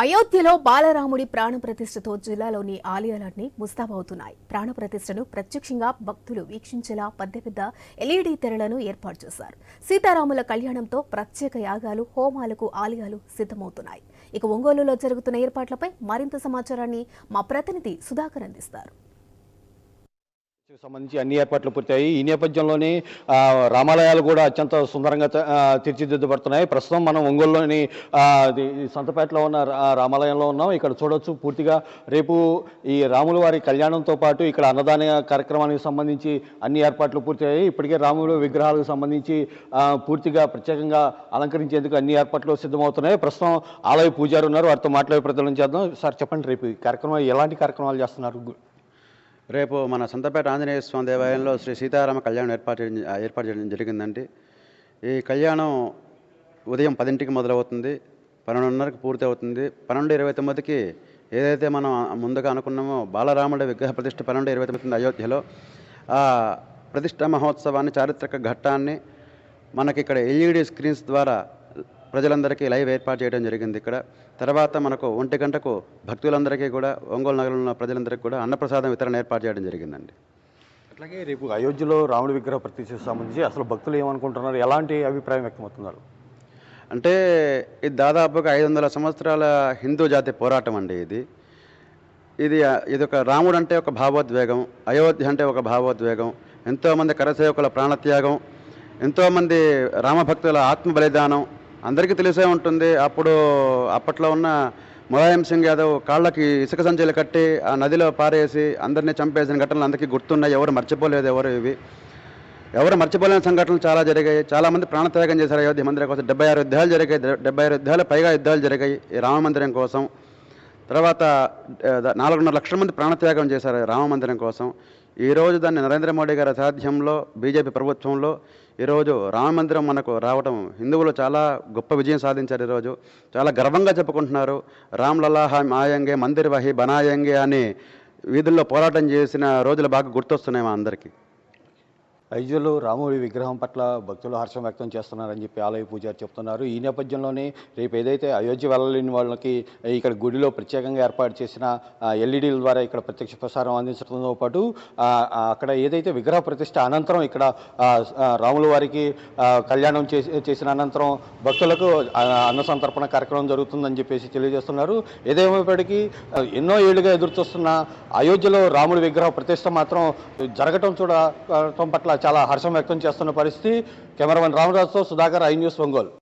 అయోధ్యలో బాలరాముడి ప్రాణప్రతిష్ఠతో జిల్లాలోని ఆలయాలన్నీ ముస్తాబవుతున్నాయి. ప్రాణప్రతిష్ఠను ప్రత్యక్షంగా భక్తులు వీక్షించేలా పెద్ద పెద్ద ఎల్ఈడీ తెరలను ఏర్పాటు చేశారు. సీతారాముల కళ్యాణంతో ప్రత్యేక యాగాలు హోమాలకు ఆలయాలు సిద్ధమవుతున్నాయి. ఇక ఒంగోలులో జరుగుతున్న ఏర్పాట్లపై మరింత సమాచారాన్ని మా ప్రతినిధి సుధాకర్ అందిస్తారు. సంబంధించి అన్ని ఏర్పాట్లు పూర్తయ్యాయి. ఈ నేపథ్యంలోనే రామాలయాలు కూడా అత్యంత సుందరంగా తీర్చిదిద్దబడుతున్నాయి. ప్రస్తుతం మనం ఒంగోలులోని ఈ సంతపేటలో ఉన్న రా- రామాలయంలో ఉన్నాం. ఇక్కడ చూడొచ్చు పూర్తిగా రేపు ఈ రాముల వారి కళ్యాణంతో పాటు ఇక్కడ అన్నదాన కార్యక్రమానికి సంబంధించి అన్ని ఏర్పాట్లు పూర్తయ్యాయి. ఇప్పటికే రాముల విగ్రహాలకు సంబంధించి పూర్తిగా ప్రత్యేకంగా అలంకరించేందుకు అన్ని ఏర్పాట్లు సిద్ధమవుతున్నాయి. ప్రస్తుతం ఆలయ పూజారు ఉన్నారు. వారితో మాట్లాడే ప్రజలను చేద్దాం. సార్ చెప్పండి రేపు ఈ కార్యక్రమం ఎలాంటి కార్యక్రమాలు చేస్తున్నారు? రేపు మన సంతపేట ఆంజనేయ స్వామి దేవాలయంలో శ్రీ సీతారామ కళ్యాణం ఏర్పాటు చేయడం ఏర్పాటు చేయడం జరిగిందండి. ఈ కళ్యాణం ఉదయం పదింటికి మొదలవుతుంది పన్నెండున్నరకు పూర్తి అవుతుంది పన్నెండు ఇరవై తొమ్మిదికి ఏదైతే మనం ముందుగా అనుకున్నామో బాలరాముడి విగ్రహ ప్రతిష్ట పన్నెండు ఇరవై తొమ్మిది అయోధ్యలో ఆ ప్రతిష్ట మహోత్సవాన్ని చారిత్రక ఘట్టాన్ని మనకి ఇక్కడ ఎల్ఈడి స్క్రీన్స్ ద్వారా ప్రజలందరికీ లైవ్ ఏర్పాటు చేయడం జరిగింది ఇక్కడ. తర్వాత మనకు ఒంటి గంటకు భక్తులందరికీ కూడా ఒంగోలు నగరంలో ఉన్న ప్రజలందరికీ కూడా అన్నప్రసాదం వితరణ ఏర్పాటు చేయడం జరిగిందండి. అట్లాగే రేపు అయోధ్యలో రాముడి విగ్రహ ప్రతిష్టకు సంబంధించి అసలు భక్తులు ఏమనుకుంటున్నారు? ఎలాంటి అభిప్రాయం వ్యక్తమవుతున్నారు? అంటే ఇది దాదాపుగా ఐదు వందల సంవత్సరాల హిందూ జాతి పోరాటం అండి ఇది. ఇది ఇది ఒక రాముడు అంటే ఒక భావోద్వేగం అయోధ్య అంటే ఒక భావోద్వేగం ఎంతోమంది కరసేవకుల ప్రాణత్యాగం ఎంతోమంది రామభక్తుల ఆత్మ బలిదానం అందరికీ తెలిసే ఉంటుంది. అప్పుడు అప్పట్లో ఉన్న ములాయం సింగ్ యాదవ్ కాళ్ళకి ఇసుక సంచులు కట్టి ఆ నదిలో పారేసి అందరినీ చంపేసిన ఘటనలు అందరికీ గుర్తున్నాయి. ఎవరు మర్చిపోలేదు ఎవరు ఇవి. ఎవరు మర్చిపోలేని సంఘటనలు చాలా జరిగాయి. చాలా మంది ప్రాణత్యాగం చేశారు అయోధ్య మందిరం కోసం. డెబ్బై ఆరు యుద్ధాలు జరిగాయి. డెబ్బై ఆరు యుద్ధాలు పైగా యుద్ధాలు జరిగాయి ఈ రామ మందిరం కోసం. తర్వాత నాలుగున్నర లక్షల మంది ప్రాణత్యాగం చేశారు రామ మందిరం కోసం. ఈరోజు దాన్ని నరేంద్ర మోడీ గారి సాధ్యంలో బీజేపీ ప్రభుత్వంలో ఈరోజు రామ మందిరం మనకు రావడం హిందువులు చాలా గొప్ప విజయం సాధించారు ఈరోజు చాలా గర్వంగా చెప్పుకుంటున్నారు. రామ్ లల్లాహ మాయంగే మందిర్ వహి బనాయంగే అని వీధుల్లో పోరాటం చేసిన రోజులు బాగా గుర్తొస్తున్నాయి మా అందరికీ. అయోధ్యలో రాముడి విగ్రహం పట్ల భక్తులు హర్షం వ్యక్తం చేస్తున్నారని చెప్పి ఆలయ పూజారి చెప్తున్నారు. ఈ నేపథ్యంలోనే రేపు ఏదైతే అయోధ్య వెళ్ళలేని వాళ్ళకి ఇక్కడ గుడిలో ప్రత్యేకంగా ఏర్పాటు చేసిన ఎల్ఈడీల ద్వారా ఇక్కడ ప్రత్యక్ష ప్రసారం అందించడంతో పాటు అక్కడ ఏదైతే విగ్రహ ప్రతిష్ట అనంతరం ఇక్కడ రాముల వారికి కళ్యాణం చేసి చేసిన అనంతరం భక్తులకు అన్న సంతర్పణ కార్యక్రమం జరుగుతుందని చెప్పేసి తెలియజేస్తున్నారు. ఏదేమైనప్పటికీ ఎన్నో ఏళ్ళుగా ఎదురుచూస్తున్న అయోధ్యలో రాముడి విగ్రహ ప్రతిష్ట మాత్రం జరగటం చూడటం పట్ల చాలా హర్షం వ్యక్తం చేస్తున్న పరిస్థితి. కెమెరామెన్ రామరాజుతో సుధాకర్ ఐ న్యూస్ ఒంగోలు.